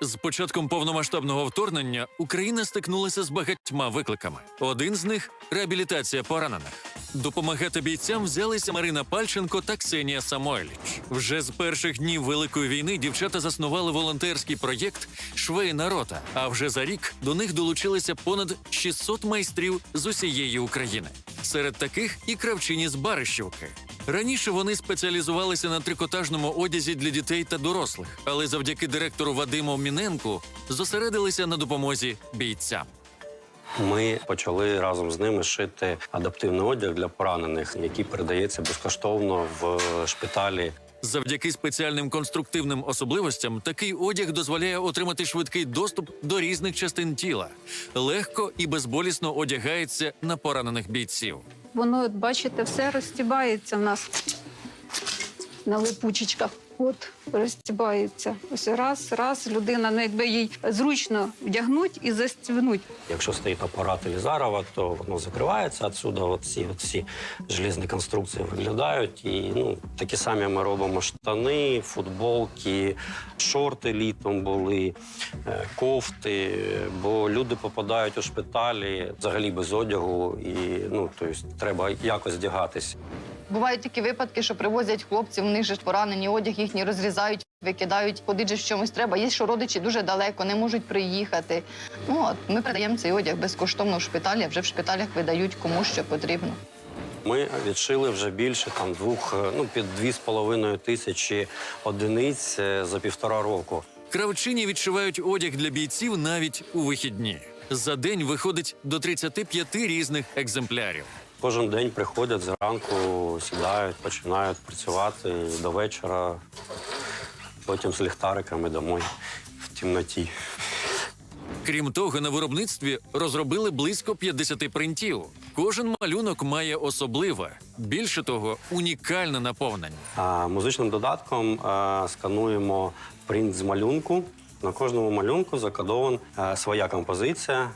З початком повномасштабного вторгнення Україна стикнулася з багатьма викликами. Один з них реабілітація поранених. Допомагати бійцям взялися Марина Пальченко та Ксенія Самойліч. Вже з перших днів Великої війни дівчата заснували волонтерський проєкт Швейна рота. А вже за рік до них долучилися понад 600 майстрів з усієї України. Серед таких і кравчині з Барищівки. Раніше вони спеціалізувалися на трикотажному одязі для дітей та дорослих, але завдяки директору Вадиму Міненку зосередилися на допомозі бійцям. Ми почали разом з ними шити адаптивний одяг для поранених, який передається безкоштовно в шпиталі. Завдяки спеціальним конструктивним особливостям такий одяг дозволяє отримати швидкий доступ до різних частин тіла, легко і безболісно одягається на поранених бійців. Воно, бачите, все розтібається в нас на липучечках. От розстібається. Ось раз, раз людина, ну якби їй зручно вдягнуть і застібнуть. Якщо стоїть апарат Елізарова, то воно закривається отсюди. От ці всі железні конструкції виглядають. І ну такі самі ми робимо штани, футболки, шорти літом були, е, кофти. Бо люди попадають у шпиталі взагалі без одягу, і ну тобто треба якось вдягатись. Бувають такі випадки, що привозять хлопців, в них же ж поранені одяг, їхні розрізають, викидають, ходить же в чомусь треба. Є, що родичі дуже далеко, не можуть приїхати. Ну от ми передаємо цей одяг безкоштовно в шпиталі, а вже в шпиталях видають кому що потрібно. Ми відшили вже більше там двох, е, ну під дві з половиною тисячі одиниць е, за півтора року. Кравчині відшивають одяг для бійців навіть у вихідні. За день виходить до 35 різних екземплярів. Кожен день приходять зранку, сідають, починають працювати до вечора, потім з ліхтариками домой в темноті. Крім того, на виробництві розробили близько 50 принтів. Кожен малюнок має особливе, більше того, унікальне наповнення. А музичним додатком скануємо принт з малюнку. На кожному малюнку закодована своя композиція.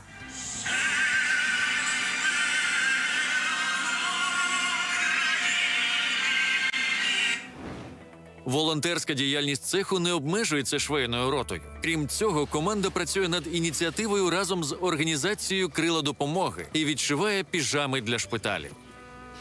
Волонтерська діяльність цеху не обмежується швейною ротою. Крім цього, команда працює над ініціативою разом з організацією Крила допомоги і відшиває піжами для шпиталів.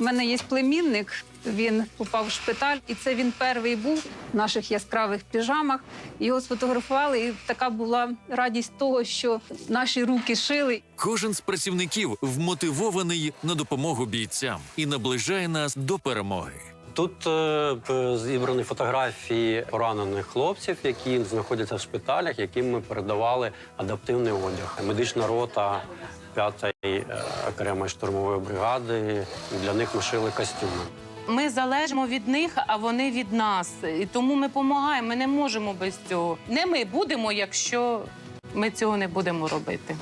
У мене є племінник, він попав в шпиталь, і це він перший був в наших яскравих піжамах. Його сфотографували, і така була радість того, що наші руки шили. Кожен з працівників вмотивований на допомогу бійцям і наближає нас до перемоги. Тут е, зібрані фотографії поранених хлопців, які знаходяться в шпиталях, яким ми передавали адаптивний одяг. Медична рота п'ятої е, окремої штурмової бригади. Для них ми шили костюми. Ми залежимо від них, а вони від нас. І тому ми допомагаємо. Ми не можемо без цього. Не ми будемо, якщо ми цього не будемо робити.